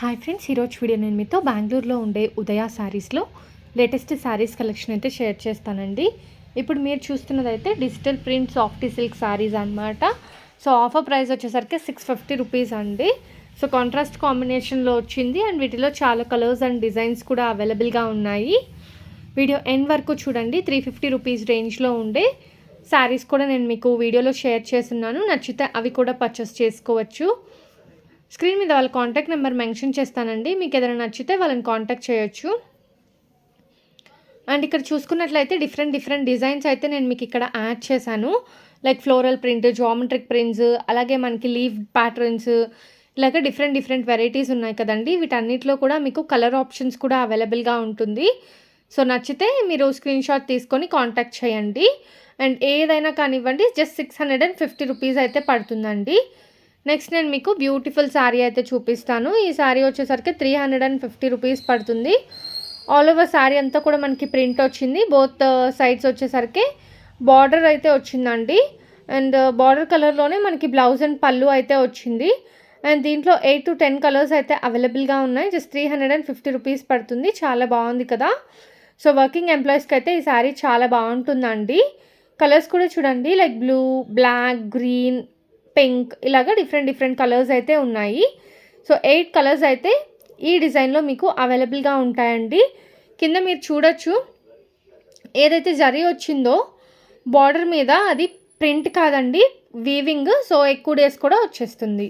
Hi friends ఈరోజు video నేను మీతో బెంగళూరులో ఉండే ఉదయ శారీస్లో లేటెస్ట్ శారీస్ కలెక్షన్ అయితే షేర్ చేస్తానండి. ఇప్పుడు మీరు చూస్తున్నది అయితే digital print softy silk saris అనమాట సో ఆఫర్ ప్రైస్ వచ్చేసరికి సిక్స్ ఫిఫ్టీ రూపీస్ అండి. సో కాంట్రాస్ట్ కాంబినేషన్లో వచ్చింది అండ్ వీటిలో చాలా కలర్స్ అండ్ డిజైన్స్ కూడా అవైలబుల్గా ఉన్నాయి. వీడియో ఎండ్ వరకు చూడండి త్రీ ఫిఫ్టీ రూపీస్ రేంజ్లో ఉండే శారీస్ కూడా నేను మీకు వీడియోలో షేర్ చేస్తున్నాను. నచ్చితే అవి కూడా పర్చేస్ చేసుకోవచ్చు. స్క్రీన్ మీద వాళ్ళ కాంటాక్ట్ నెంబర్ మెన్షన్ చేస్తానండి. మీకు ఏదైనా నచ్చితే వాళ్ళని కాంటాక్ట్ చేయొచ్చు. అండ్ ఇక్కడ చూసుకున్నట్లయితే డిఫరెంట్ డిఫరెంట్ డిజైన్స్ అయితే నేను మీకు ఇక్కడ యాడ్ చేశాను. Like floral print geometric prints అలాగే మనకి లీవ్ ప్యాటర్న్స్ ఇలాగ డిఫరెంట్ డిఫరెంట్ వెరైటీస్ ఉన్నాయి కదండి. వీటన్నిటిలో కూడా మీకు కలర్ ఆప్షన్స్ కూడా అవైలబుల్గా ఉంటుంది. సో నచ్చితే మీరు స్క్రీన్ షాట్ తీసుకొని కాంటాక్ట్ చేయండి. అండ్ ఏదైనా కానివ్వండి just six hundred and fifty rupees అయితే పడుతుందండి. నెక్స్ట్ నేను మీకు బ్యూటిఫుల్ శారీ అయితే చూపిస్తాను. ఈ శారీ వచ్చేసరికి three hundred and fifty rupees పడుతుంది. ఆల్ ఓవర్ శారీ అంతా కూడా మనకి ప్రింట్ వచ్చింది. బోత్ సైడ్స్ uh, వచ్చేసరికి బార్డర్ అయితే వచ్చిందండి. అండ్ బార్డర్ కలర్లోనే మనకి బ్లౌజ్ అండ్ పళ్ళు అయితే వచ్చింది. అండ్ దీంట్లో ఎయిట్ టు టెన్ కలర్స్ అయితే అవైలబుల్గా ఉన్నాయి. Just three hundred and fifty rupees పడుతుంది. చాలా బాగుంది కదా. సో వర్కింగ్ ఎంప్లాయీస్కి అయితే ఈ శారీ చాలా బాగుంటుందండి. కలర్స్ కూడా చూడండి. Like blue black green pink ఇలాగ డిఫరెంట్ డిఫరెంట్ కలర్స్ అయితే ఉన్నాయి. సో ఎయిట్ కలర్స్ అయితే ఈ డిజైన్లో మీకు అవైలబుల్గా ఉంటాయండి. కింద మీరు చూడొచ్చు ఏదైతే జరీ వచ్చిందో బార్డర్ మీద అది ప్రింట్ కాదండి వీవింగ్ సో ఎక్కువ డేస్ కూడా వచ్చేస్తుంది.